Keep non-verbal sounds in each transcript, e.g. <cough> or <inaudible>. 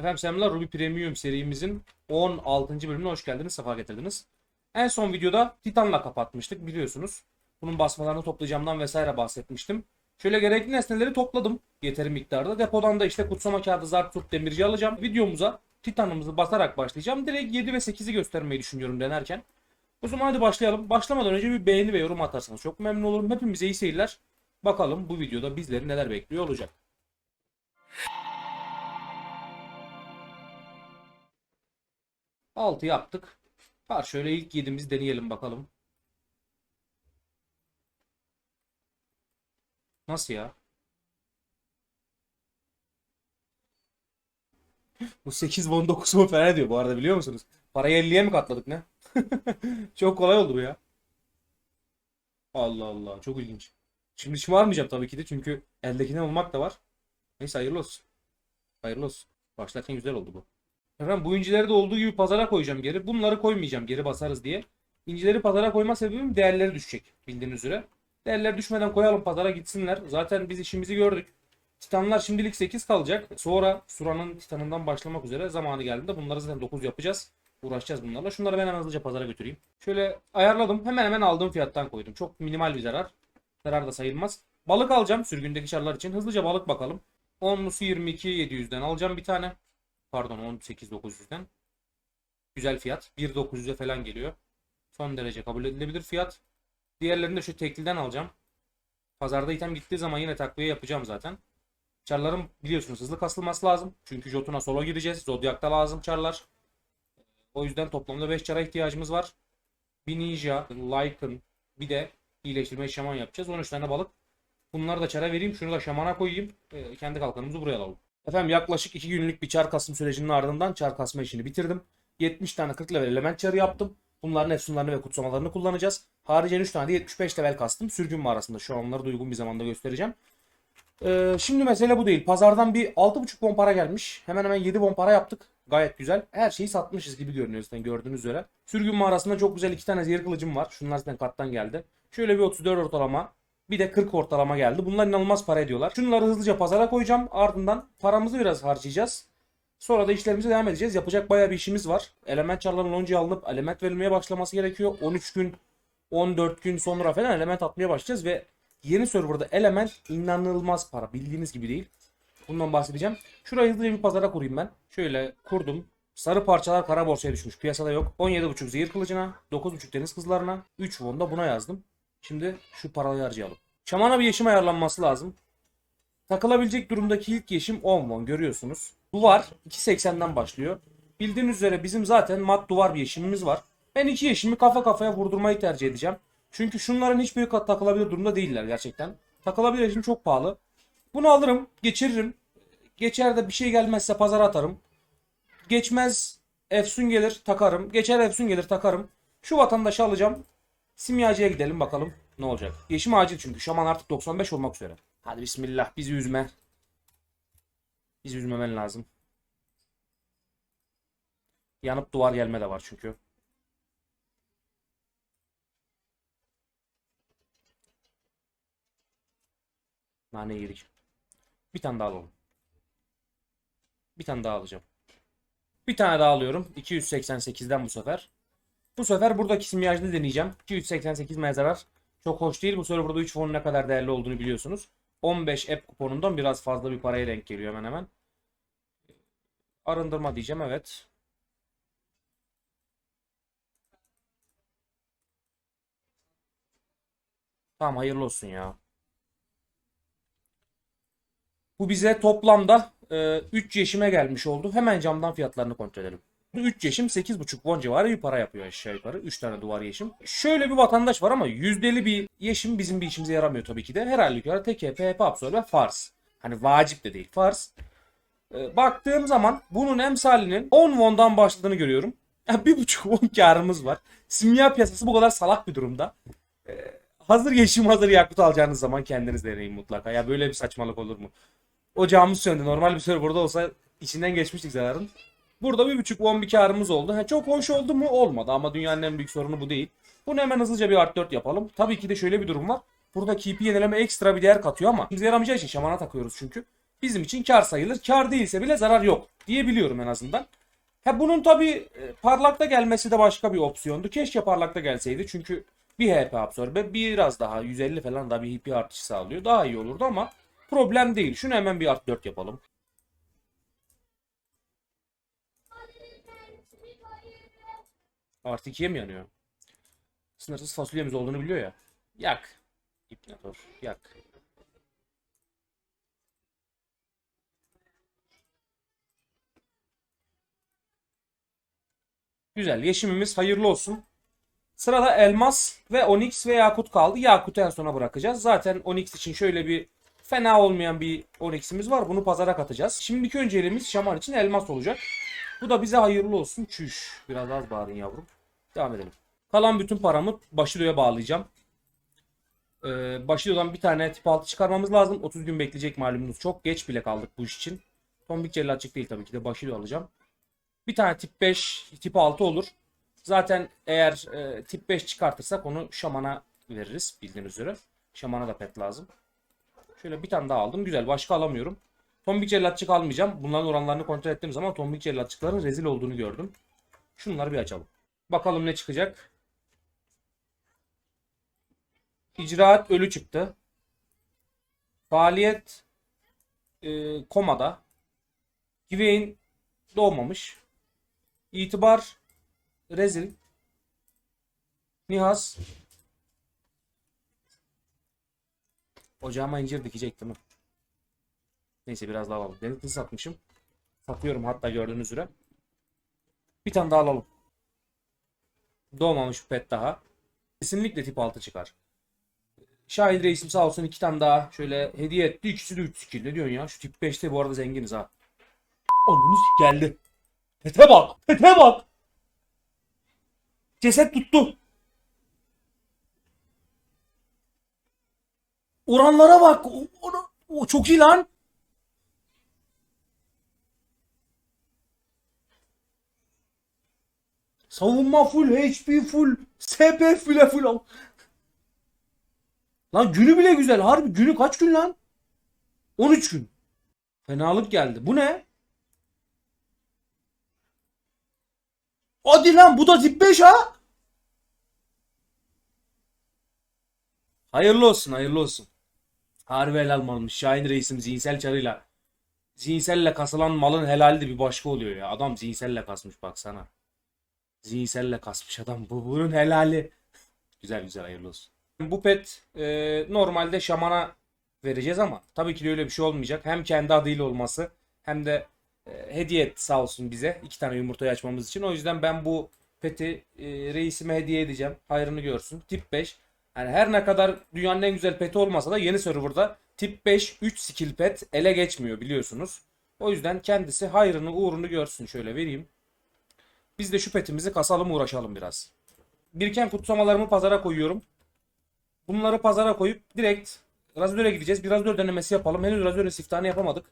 Efendim selamlar Ruby Premium serimizin 16. bölümüne hoş geldiniz, sefa getirdiniz. En son videoda Titan'la kapatmıştık biliyorsunuz. Bunun basmalarını toplayacağımdan vesaire bahsetmiştim. Şöyle gerekli nesneleri topladım yeteri miktarda. Depodan da işte kutsama kağıdı, zart, tut, demirci alacağım. Videomuza Titan'ımızı basarak başlayacağım. Direkt 7 ve 8'i göstermeyi düşünüyorum denerken. O zaman hadi başlayalım. Başlamadan önce bir beğeni ve yorum atarsanız çok memnun olurum. Hepimize iyi seyirler. Bakalım bu videoda bizleri neler bekliyor olacak. Altı yaptık. Var şöyle ilk yedimizi deneyelim bakalım. Nasıl ya? Bu 8 won 9 mu falan diyor bu arada biliyor musunuz? Parayı 50'ye mi katladık ne? <laughs> Çok kolay oldu bu ya. Allah Allah çok ilginç. Şimdi şımarmayacağım tabii ki de çünkü eldekinden olmak da var. Neyse hayırlı olsun. Hayırlı olsun. Başlarken güzel oldu bu. Efendim bu incileri de olduğu gibi pazara koyacağım geri. Bunları koymayacağım geri basarız diye. İncileri pazara koyma sebebim değerleri düşecek bildiğiniz üzere. Değerler düşmeden koyalım pazara gitsinler. Zaten biz işimizi gördük. Titanlar şimdilik 8 kalacak. Sonra Sura'nın Titan'ından başlamak üzere zamanı geldiğinde bunları zaten 9 yapacağız. Uğraşacağız bunlarla. Şunları ben hemen hızlıca pazara götüreyim. Şöyle ayarladım. Hemen hemen aldığım fiyattan koydum. Çok minimal bir zarar. Zarar da sayılmaz. Balık alacağım sürgündeki çarlar için. Hızlıca balık bakalım. 10'lusu 22 700'den alacağım bir tane. Pardon 18 900'den. Güzel fiyat. 1.900'e falan geliyor. Son derece kabul edilebilir fiyat. Diğerlerini de şu tekliden alacağım. Pazarda item gittiği zaman yine takviye yapacağım zaten. Çarların biliyorsunuz hızlı kasılması lazım. Çünkü Jotun'a solo gireceğiz. Zodiac'ta lazım çarlar. O yüzden toplamda 5 çara ihtiyacımız var. Bir ninja, Lycan, bir de iyileştirme şaman yapacağız. 13 tane balık. Bunları da çara vereyim. Şunu da şamana koyayım. Ee, kendi kalkanımızı buraya alalım. Efendim yaklaşık 2 günlük bir çar kasım sürecinin ardından çar kasma işini bitirdim. 70 tane 40 level element çarı yaptım. Bunların efsunlarını ve kutsamalarını kullanacağız. Haricen 3 tane de 75 level kastım. Sürgün mağarasında şu an uygun bir zamanda göstereceğim. Ee, şimdi mesele bu değil. Pazardan bir 6.5 bon para gelmiş. Hemen hemen 7 bon para yaptık. Gayet güzel. Her şeyi satmışız gibi görünüyor zaten gördüğünüz üzere. Sürgün mağarasında çok güzel iki tane zehir kılıcım var. Şunlar zaten kattan geldi. Şöyle bir 34 ortalama. Bir de 40 ortalama geldi. Bunlar inanılmaz para ediyorlar. Şunları hızlıca pazara koyacağım. Ardından paramızı biraz harcayacağız. Sonra da işlerimize devam edeceğiz. Yapacak bayağı bir işimiz var. Element çarların loncaya alınıp element verilmeye başlaması gerekiyor. 13 gün, 14 gün sonra falan element atmaya başlayacağız ve yeni serverda element inanılmaz para. Bildiğiniz gibi değil. Bundan bahsedeceğim. Şurayı hızlıca bir pazara kurayım ben. Şöyle kurdum. Sarı parçalar kara borsaya düşmüş. Piyasada yok. 17.5 zehir kılıcına, 9.5 deniz kızlarına, 3 won da buna yazdım. Şimdi şu parayı harcayalım. Şamana bir yeşim ayarlanması lazım. Takılabilecek durumdaki ilk yeşim 10 won görüyorsunuz. Duvar 2.80'den başlıyor. Bildiğiniz üzere bizim zaten mat duvar bir yeşimimiz var. Ben iki yeşimi kafa kafaya vurdurmayı tercih edeceğim. Çünkü şunların hiçbiri takılabilir durumda değiller gerçekten. Takılabilir yeşim çok pahalı. Bunu alırım, geçiririm. Geçer de bir şey gelmezse pazara atarım. Geçmez Efsun gelir takarım. Geçer Efsun gelir takarım. Şu vatandaşı alacağım. Simyacıya gidelim bakalım ne olacak. Yeşim acil çünkü. Şaman artık 95 olmak üzere. Hadi bismillah bizi üzme. Bizi üzmemen lazım. Yanıp duvar gelme de var çünkü. Nane yedik. Bir tane daha alalım. Bir tane daha alacağım. Bir tane daha alıyorum. 288'den bu sefer. Bu sefer buradaki simyacını deneyeceğim. 288 mezarar. Çok hoş değil. Bu sefer burada 3 fonun ne kadar değerli olduğunu biliyorsunuz. 15 app kuponundan biraz fazla bir paraya denk geliyor hemen hemen. Arındırma diyeceğim evet. Tamam hayırlı olsun ya. Bu bize toplamda 3 yeşime gelmiş oldu. Hemen camdan fiyatlarını kontrol edelim. 3 yeşim 8,5 won civarı bir para yapıyor aşağı yukarı. 3 tane duvar yeşim. Şöyle bir vatandaş var ama yüzdeli bir yeşim bizim bir işimize yaramıyor tabii ki de. Her halükarda TK, PHP Absorbe ve Fars. Hani vacip de değil Fars. Ee, baktığım zaman bunun emsalinin 10 won'dan başladığını görüyorum. Yani 1,5 won karımız var. Simya piyasası bu kadar salak bir durumda. Ee, hazır yeşim hazır yakut alacağınız zaman kendiniz deneyin mutlaka. Ya böyle bir saçmalık olur mu? Ocağımız söndü. Normal bir serverda olsa içinden geçmiştik zararın. Burada bir buçuk won bir karımız oldu. Ha, çok hoş oldu mu? Olmadı ama dünyanın en büyük sorunu bu değil. Bunu hemen hızlıca bir art 4 yapalım. Tabii ki de şöyle bir durum var. Burada keep'i yenileme ekstra bir değer katıyor ama bize yaramayacağı için şamana takıyoruz çünkü. bizim için kar sayılır. Kar değilse bile zarar yok diyebiliyorum en azından. Ha bunun tabi parlakta gelmesi de başka bir opsiyondu. Keşke parlakta gelseydi çünkü bir HP absorbe biraz daha 150 falan da bir HP artışı sağlıyor. Daha iyi olurdu ama problem değil. Şunu hemen bir art 4 yapalım. Artı 2'ye mi yanıyor? Sınırsız fasulyemiz olduğunu biliyor ya. Yak. İpnator. Yak. Güzel. Yeşimimiz hayırlı olsun. Sırada elmas ve onyx ve yakut kaldı. Yakut'u en sona bırakacağız. Zaten onyx için şöyle bir fena olmayan bir onyx'imiz var. Bunu pazara katacağız. Şimdiki önceliğimiz şaman için elmas olacak. Bu da bize hayırlı olsun. Çüş. Biraz az bağırın yavrum. Devam edelim. Kalan bütün paramı Başido'ya bağlayacağım. Ee, Başido'dan bir tane tip 6 çıkarmamız lazım. 30 gün bekleyecek malumunuz. Çok geç bile kaldık bu iş için. Tombik cellatçık değil tabii ki de Başido alacağım. Bir tane tip 5, tip 6 olur. Zaten eğer e, tip 5 çıkartırsak onu şamana veririz bildiğiniz üzere. Şamana da pet lazım. Şöyle bir tane daha aldım. Güzel. Başka alamıyorum. Tombik cellatçık almayacağım. Bunların oranlarını kontrol ettiğim zaman tombik cellatçıkların rezil olduğunu gördüm. Şunları bir açalım. Bakalım ne çıkacak. İcraat ölü çıktı. Faaliyet e, komada. Güveyn doğmamış. İtibar rezil. Nihas. Ocağıma incir dikecektim. Neyse biraz daha alalım. Deniz kızı satmışım. Satıyorum hatta gördüğünüz üzere. Bir tane daha alalım. Doğmamış pet daha. Kesinlikle tip 6 çıkar. Şahin reisim sağ olsun iki tane daha şöyle hediye etti. İkisi de 3 skill. Ne diyorsun ya? Şu tip 5'te bu arada zenginiz ha. Onun geldi. Pete bak. Pete bak. Ceset tuttu. Oranlara bak. O, o- o çok iyi lan. Savunma full, HP full, SP bile full. Lan günü bile güzel. Harbi günü kaç gün lan? 13 gün. Fenalık geldi. Bu ne? Hadi lan bu da tip 5 ha? Hayırlı olsun, hayırlı olsun. Harbi helal malmış. Şahin reisim zihinsel çarıyla. Zihinselle kasılan malın helali de bir başka oluyor ya. Adam zihinselle kasmış baksana. Zihinselle kasmış adam. Bu bunun helali. güzel güzel hayırlı olsun. Bu pet e, normalde şamana vereceğiz ama tabii ki de öyle bir şey olmayacak. Hem kendi adıyla olması hem de e, hediye etti sağ olsun bize. iki tane yumurtayı açmamız için. O yüzden ben bu peti e, reisime hediye edeceğim. Hayrını görsün. Tip 5. Yani her ne kadar dünyanın en güzel peti olmasa da yeni serverda tip 5 3 skill pet ele geçmiyor biliyorsunuz. O yüzden kendisi hayrını uğrunu görsün. Şöyle vereyim. Biz de şu petimizi kasalım uğraşalım biraz. Biriken kutsamalarımı pazara koyuyorum. Bunları pazara koyup direkt Razor'a gideceğiz. Bir Razor denemesi yapalım. Henüz Razor siftahını yapamadık.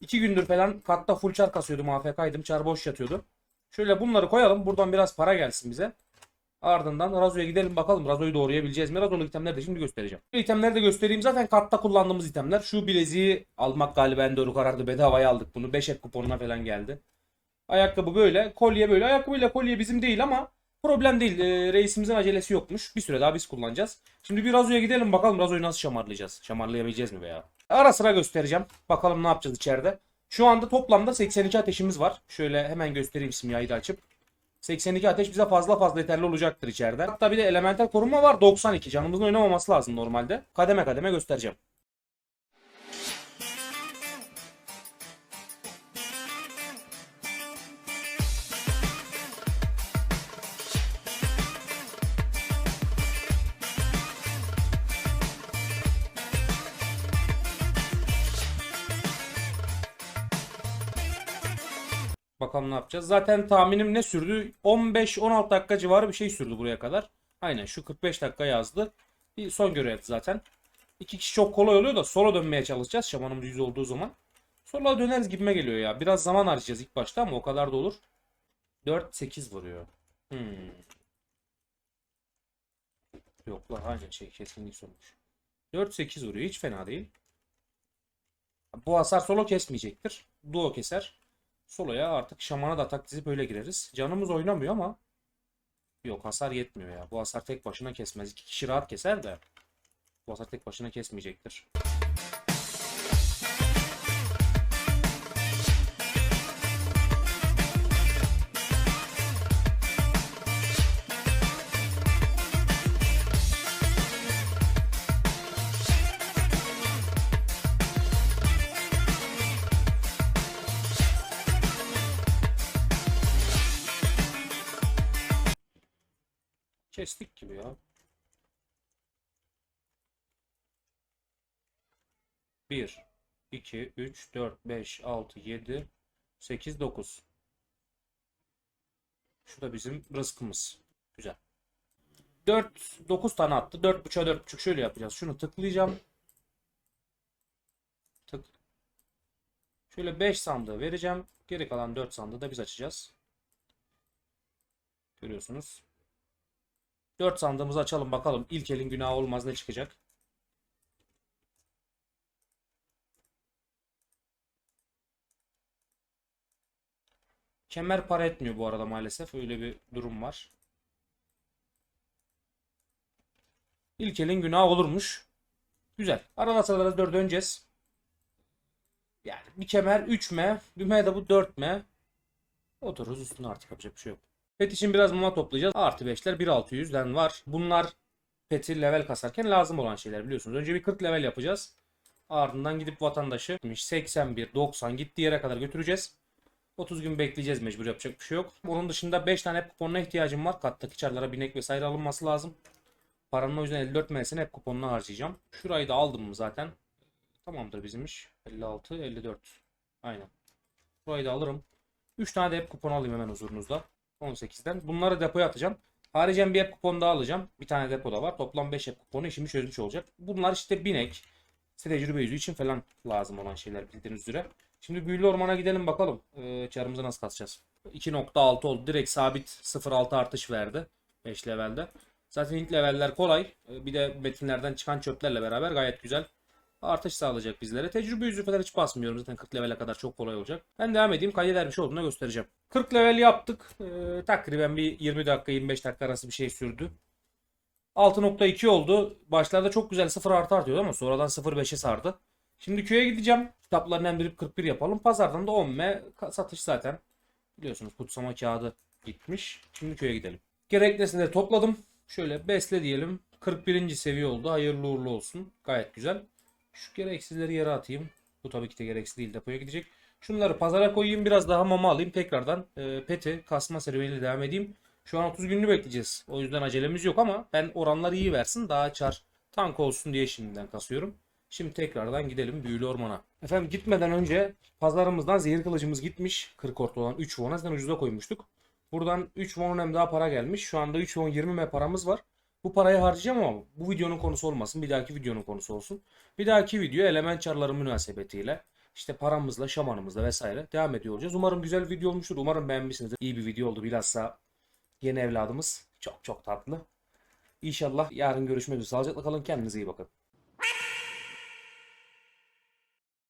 2 gündür falan katta full çar kasıyordum AFK'ydım. Çar boş yatıyordu. Şöyle bunları koyalım. Buradan biraz para gelsin bize. Ardından Razo'ya gidelim bakalım. Razo'yu doğrayabileceğiz mi? Razo'lu itemleri de şimdi göstereceğim. İtemleri de göstereyim. Zaten katta kullandığımız itemler. Şu bileziği almak galiba en doğru karardı. Bedavaya aldık bunu. 5 ek kuponuna falan geldi. Ayakkabı böyle. Kolye böyle. Ayakkabıyla kolye bizim değil ama problem değil. Ee, reisimizin acelesi yokmuş. Bir süre daha biz kullanacağız. Şimdi bir Razo'ya gidelim bakalım Razo'yu nasıl şamarlayacağız. Şamarlayabileceğiz mi veya? Ara sıra göstereceğim. Bakalım ne yapacağız içeride. Şu anda toplamda 82 ateşimiz var. Şöyle hemen göstereyim simyayı da açıp. 82 ateş bize fazla fazla yeterli olacaktır içeride. Hatta bir de elemental korunma var 92. Canımızın oynamaması lazım normalde. Kademe kademe göstereceğim. Bakalım ne yapacağız. Zaten tahminim ne sürdü? 15-16 dakika civarı bir şey sürdü buraya kadar. Aynen şu 45 dakika yazdı. Bir son görev zaten. İki kişi çok kolay oluyor da sola dönmeye çalışacağız. Şamanımız yüz olduğu zaman. Sola döneriz gibime geliyor ya. Biraz zaman harcayacağız ilk başta ama o kadar da olur. 4-8 vuruyor. Hmm. Yok lan aynen şey keskinlik sonuç. 4-8 vuruyor. Hiç fena değil. Bu hasar solo kesmeyecektir. Duo keser. Solo'ya artık şamana da atak dizip öyle gireriz. Canımız oynamıyor ama yok hasar yetmiyor ya. Bu hasar tek başına kesmez. İki kişi rahat keser de bu hasar tek başına kesmeyecektir. Kestik gibi ya. 1, 2, 3, 4, 5, 6, 7, 8, 9. Şu da bizim rızkımız. Güzel. 4, 9 tane attı. 4.5'a 4.5 şöyle yapacağız. Şunu tıklayacağım. Tık. Şöyle 5 sandığı vereceğim. Geri kalan 4 sandığı da biz açacağız. Görüyorsunuz. 4 sandığımızı açalım bakalım. İlk elin günahı olmaz ne çıkacak. Kemer para etmiyor bu arada maalesef. Öyle bir durum var. İlk elin günahı olurmuş. Güzel. Arada sırada 4 döneceğiz. Yani bir kemer 3 m, bir m de bu 4 m. Otururuz üstüne artık yapacak bir şey yok. Pet için biraz mama toplayacağız. Artı 5'ler 1600'den var. Bunlar peti level kasarken lazım olan şeyler biliyorsunuz. Önce bir 40 level yapacağız. Ardından gidip vatandaşı 81, 90 gittiği yere kadar götüreceğiz. 30 gün bekleyeceğiz mecbur yapacak bir şey yok. Onun dışında 5 tane hep kuponuna ihtiyacım var. Kattaki çarlara binek vesaire alınması lazım. Paranın o yüzden 54 menesini hep kuponuna harcayacağım. Şurayı da aldım mı zaten. Tamamdır bizim iş. 56, 54. Aynen. Burayı da alırım. 3 tane de hep kupon alayım hemen huzurunuzda. 18'den. Bunları depoya atacağım. Haricen bir hep kupon daha alacağım. Bir tane depoda var. Toplam 5 hep kuponu işimi çözmüş olacak. Bunlar işte binek. Size tecrübe yüzü için falan lazım olan şeyler bildiğiniz üzere. Şimdi büyülü ormana gidelim bakalım. Ee, çarımızı nasıl kasacağız. 2.6 oldu. Direkt sabit 0.6 artış verdi. 5 levelde. Zaten ilk leveller kolay. Ee, Bir de metinlerden çıkan çöplerle beraber gayet güzel artış sağlayacak bizlere. Tecrübe yüzü falan hiç basmıyorum. Zaten 40 levele kadar çok kolay olacak. Ben devam edeyim. Kaydeder bir şey olduğunu göstereceğim. 40 level yaptık. Ee, takriben bir 20 dakika 25 dakika arası bir şey sürdü. 6.2 oldu. Başlarda çok güzel 0 artı artıyordu ama sonradan 0.5'e sardı. Şimdi köye gideceğim. Kitaplarını emdirip 41 yapalım. Pazardan da 10 m satış zaten. Biliyorsunuz kutsama kağıdı gitmiş. Şimdi köye gidelim. Gerekli nesneleri topladım. Şöyle besle diyelim. 41. seviye oldu. Hayırlı uğurlu olsun. Gayet güzel. Şu gereksizleri yere atayım. Bu tabii ki de gereksiz değil. Depoya gidecek. Şunları pazara koyayım. Biraz daha mama alayım. Tekrardan e, peti kasma serüveniyle devam edeyim. Şu an 30 gününü bekleyeceğiz. O yüzden acelemiz yok ama ben oranlar iyi versin. Daha çar tank olsun diye şimdiden kasıyorum. Şimdi tekrardan gidelim büyülü ormana. Efendim gitmeden önce pazarımızdan zehir kılıcımız gitmiş. 40 orta olan 3 won'a zaten ucuza koymuştuk. Buradan 3 won hem daha para gelmiş. Şu anda 3 won 20 m paramız var. Bu parayı harcayacağım ama bu videonun konusu olmasın. Bir dahaki videonun konusu olsun. Bir dahaki video element çarları münasebetiyle işte paramızla, şamanımızla vesaire devam ediyor olacağız. Umarım güzel bir video olmuştur. Umarım beğenmişsinizdir. İyi bir video oldu. Bilhassa yeni evladımız çok çok tatlı. İnşallah yarın görüşmek üzere. Sağlıcakla kalın. Kendinize iyi bakın.